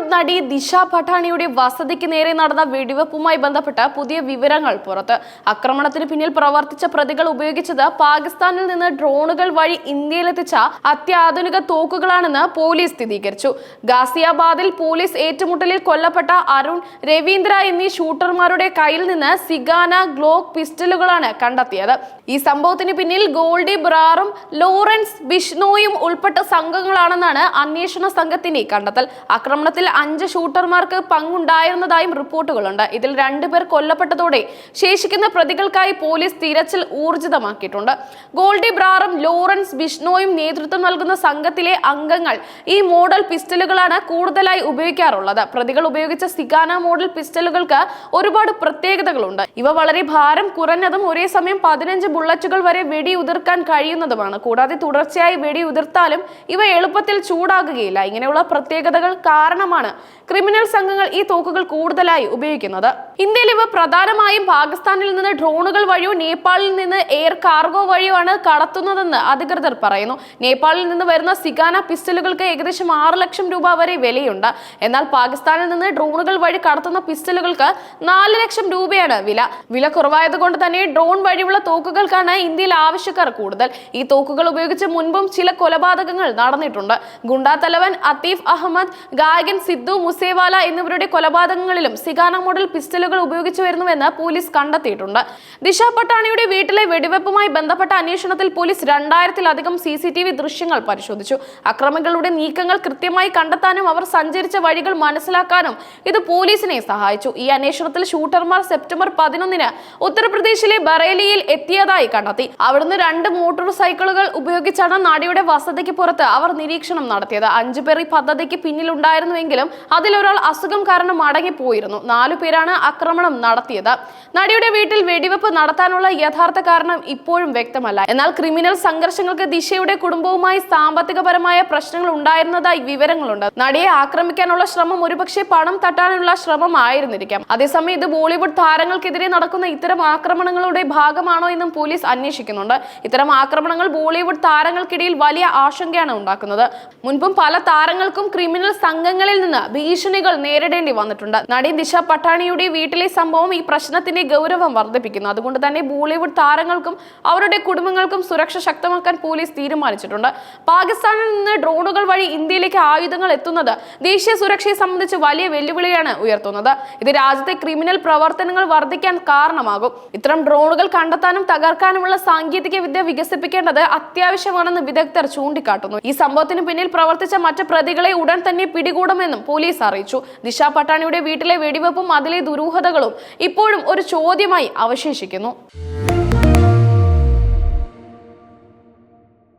ബോളിവുഡ് നടി ദിശ പഠാണിയുടെ വസതിക്ക് നേരെ നടന്ന വെടിവെപ്പുമായി ബന്ധപ്പെട്ട് പുതിയ വിവരങ്ങൾ പുറത്ത്. ആക്രമണത്തിന് പിന്നിൽ പ്രവർത്തിച്ച പ്രതികൾ ഉപയോഗിച്ചത് പാകിസ്ഥാനിൽ നിന്ന് ഡ്രോണുകൾ വഴി ഇന്ത്യയിലെത്തിച്ച അത്യാധുനിക തോക്കുകളാണെന്ന് പോലീസ് സ്ഥിരീകരിച്ചു. ഗാസിയാബാദിൽ പോലീസ് ഏറ്റുമുട്ടലിൽ കൊല്ലപ്പെട്ട അരുൺ രവീന്ദ്ര എന്നീ ഷൂട്ടർമാരുടെ കയ്യിൽ നിന്ന് സിഗാന ഗ്ലോക്ക് പിസ്റ്റലുകളാണ് കണ്ടെത്തിയത്. ഈ സംഭവത്തിന് പിന്നിൽ ഗോൾഡി ബ്രാറും ലോറൻസ് ബിഷ്ണോയും ഉൾപ്പെട്ട സംഘങ്ങളാണെന്നാണ് അന്വേഷണ സംഘത്തിന്റെ കണ്ടെത്തൽ. ആക്രമണത്തിൽ അഞ്ച് ഷൂട്ടർമാർക്ക് പങ്കുണ്ടായിരുന്നതായും റിപ്പോർട്ടുകളുണ്ട്. ഇതിൽ രണ്ടുപേർ കൊല്ലപ്പെട്ടതോടെ ശേഷിക്കുന്ന പ്രതികൾക്കായി പോലീസ് തിരച്ചിൽ ഊർജിതമാക്കിയിട്ടുണ്ട്. ഗോൾഡി ബ്രാറും ലോറൻസ് ബിഷ്ണോയും നേതൃത്വം നൽകുന്ന സംഘത്തിലെ അംഗങ്ങൾ ഈ മോഡൽ പിസ്റ്റലുകളാണ് കൂടുതലായി ഉപയോഗിക്കാറുള്ളത്. പ്രതികൾ ഉപയോഗിച്ച സിഗാന മോഡൽ പിസ്റ്റലുകൾക്ക് ഒരുപാട് പ്രത്യേകതകളുണ്ട്. ഇവ വളരെ ഭാരം കുറഞ്ഞതും ഒരേ സമയം പതിനഞ്ച് ബുള്ളറ്റുകൾ വരെ വെടി ഉതിർക്കാൻ കഴിയുന്നതുമാണ്. കൂടാതെ തുടർച്ചയായി വെടി ഉതിർത്താലും ഇവ എളുപ്പത്തിൽ ചൂടാകുകയില്ല. ഇങ്ങനെയുള്ള പ്രത്യേകതകൾ കാരണമാണ് ക്രിമിനൽ സംഘങ്ങൾ ഈ തോക്കുകൾ കൂടുതലായി ഉപയോഗിക്കുന്നത്. ഇന്ത്യയിൽ ഇവ പ്രധാനമായും പാകിസ്ഥാനിൽ നിന്ന് ഡ്രോണുകൾ വഴിയോ നേപ്പാളിൽ നിന്ന് എയർ കാർഗോ വഴിയോ ആണ് കടത്തുന്നതെന്ന് അധികൃതർ പറയുന്നു. നേപ്പാളിൽ നിന്ന് വരുന്ന സിഗാന പിസ്റ്റലുകൾക്ക് ഏകദേശം ആറ് ലക്ഷം രൂപ വരെ വിലയുണ്ട്. എന്നാൽ പാകിസ്ഥാനിൽ നിന്ന് ഡ്രോണുകൾ വഴി കടത്തുന്ന പിസ്റ്റലുകൾക്ക് നാല് ലക്ഷം രൂപയാണ് വില. വില കുറവായതുകൊണ്ട് തന്നെ ഡ്രോൺ വഴിയുള്ള തോക്കുകൾക്കാണ് ഇന്ത്യയിൽ ആവശ്യക്കാർ കൂടുതൽ. ഈ തോക്കുകൾ ഉപയോഗിച്ച് മുൻപും ചില കൊലപാതകങ്ങൾ നടന്നിട്ടുണ്ട്. ഗുണ്ടാ തലവൻ അത്തീഫ് അഹമ്മദ് ഗായകൻ സിദ്ദു മുസേവാല എന്നിവരുടെ കൊലപാതകങ്ങളിലും സിഗാന മോഡൽ പിസ്റ്റലുകൾ ഉപയോഗിച്ചു വരുന്നുവെന്ന് പോലീസ് കണ്ടെത്തിയിട്ടുണ്ട്. ദിശ പട്ടാണിയുടെ വീട്ടിലെ വെടിവെപ്പുമായി ബന്ധപ്പെട്ട അന്വേഷണത്തിൽ പോലീസ് രണ്ടായിരത്തിലധികം സി സി ടി വി ദൃശ്യങ്ങൾ പരിശോധിച്ചു. അക്രമികളുടെ നീക്കങ്ങൾ കൃത്യമായി കണ്ടെത്താനും അവർ സഞ്ചരിച്ച വഴികൾ മനസ്സിലാക്കാനും ഇത് പോലീസിനെ സഹായിച്ചു. ഈ അന്വേഷണത്തിൽ ഷൂട്ടർമാർ സെപ്റ്റംബർ പതിനൊന്നിന് ഉത്തർപ്രദേശിലെ ബറേലിയിൽ എത്തിയതായി കണ്ടെത്തി. അവിടുന്ന് രണ്ട് മോട്ടോർ സൈക്കിളുകൾ ഉപയോഗിച്ചാണ് നടിയുടെ വസതിക്ക് പുറത്ത് അവർ നിരീക്ഷണം നടത്തിയത്. അഞ്ചു പദ്ധതിക്ക് ഈ പിന്നിലുണ്ടായിരുന്നുവെങ്കിലും അതിലൊരാൾ അസുഖം കാരണം മടങ്ങിപ്പോയിരുന്നു. നാലു പേരാണ് ആക്രമണം നടത്തിയത്. നടിയുടെ വീട്ടിൽ വെടിവെപ്പ് നടത്താനുള്ള യഥാർത്ഥ കാരണം ഇപ്പോഴും വ്യക്തമല്ല. എന്നാൽ ക്രിമിനൽ സംഘർഷങ്ങൾക്ക് ദിശയുടെ കുടുംബവുമായി സാമ്പത്തികപരമായ പ്രശ്നങ്ങൾ ഉണ്ടായിരുന്നതായി വിവരങ്ങളുണ്ട്. നടിയെ ആക്രമിക്കാനുള്ള ശ്രമം ഒരുപക്ഷെ പണം തട്ടാനുള്ള ശ്രമം ആയിരുന്നിരിക്കാം. അതേസമയം ഇത് ബോളിവുഡ് താരങ്ങൾക്കെതിരെ നടക്കുന്ന ഇത്തരം ആക്രമണങ്ങളുടെ ഭാഗമാണോ എന്നും പോലീസ് അന്വേഷിക്കുന്നുണ്ട്. ഇത്തരം ആക്രമണങ്ങൾ ബോളിവുഡ് താരങ്ങൾക്കിടയിൽ വലിയ ആശങ്കയാണ് ഉണ്ടാക്കുന്നത്. മുൻപും പല താരങ്ങൾക്കും ക്രിമിനൽ സംഘങ്ങളിൽ നിന്ന് ഭീഷണികൾ നേരിടേണ്ടി വന്നിട്ടുണ്ട്. നടി ദിശ പട്ടാണിയുടെ വീട്ടിലെ സംഭവം ഈ പ്രശ്നത്തിന്റെ ഗൗരവം വർദ്ധിപ്പിക്കുന്നു. അതുകൊണ്ട് തന്നെ ബോളിവുഡ് താരങ്ങൾക്കും അവരുടെ കുടുംബങ്ങൾക്കും സുരക്ഷ ശക്തമാക്കാൻ പോലീസ് തീരുമാനിച്ചിട്ടുണ്ട്. പാകിസ്ഥാനിൽ നിന്ന് ഡ്രോണുകൾ വഴി ഇന്ത്യയിലേക്ക് ആയുധങ്ങൾ എത്തുന്നത് ദേശീയ സുരക്ഷയെ സംബന്ധിച്ച് വലിയ വെല്ലുവിളിയാണ് ഉയർത്തുന്നത്. ഇത് രാജ്യത്തെ ക്രിമിനൽ പ്രവർത്തനങ്ങൾ വർദ്ധിക്കാൻ കാരണമാകും. ഇത്തരം ഡ്രോണുകൾ കണ്ടെത്താനും തകർക്കാനുമുള്ള സാങ്കേതിക വിദ്യ വികസിപ്പിക്കേണ്ടത് അത്യാവശ്യമാണെന്ന് വിദഗ്ധർ ചൂണ്ടിക്കാട്ടുന്നു. ഈ സംഭവത്തിന് പിന്നിൽ പ്രവർത്തിച്ച മറ്റ് പ്രതികളെ ഉടൻ തന്നെ പിടികൂടുമെന്നും പോലീസ് അറിയിച്ചു. ദിശ പട്ടാണിയുടെ വീട്ടിലെ വെടിവെപ്പും അതിലെ ദുരൂഹതകളും ഇപ്പോഴും ഒരു ചോദ്യമായി അവശേഷിക്കുന്നു.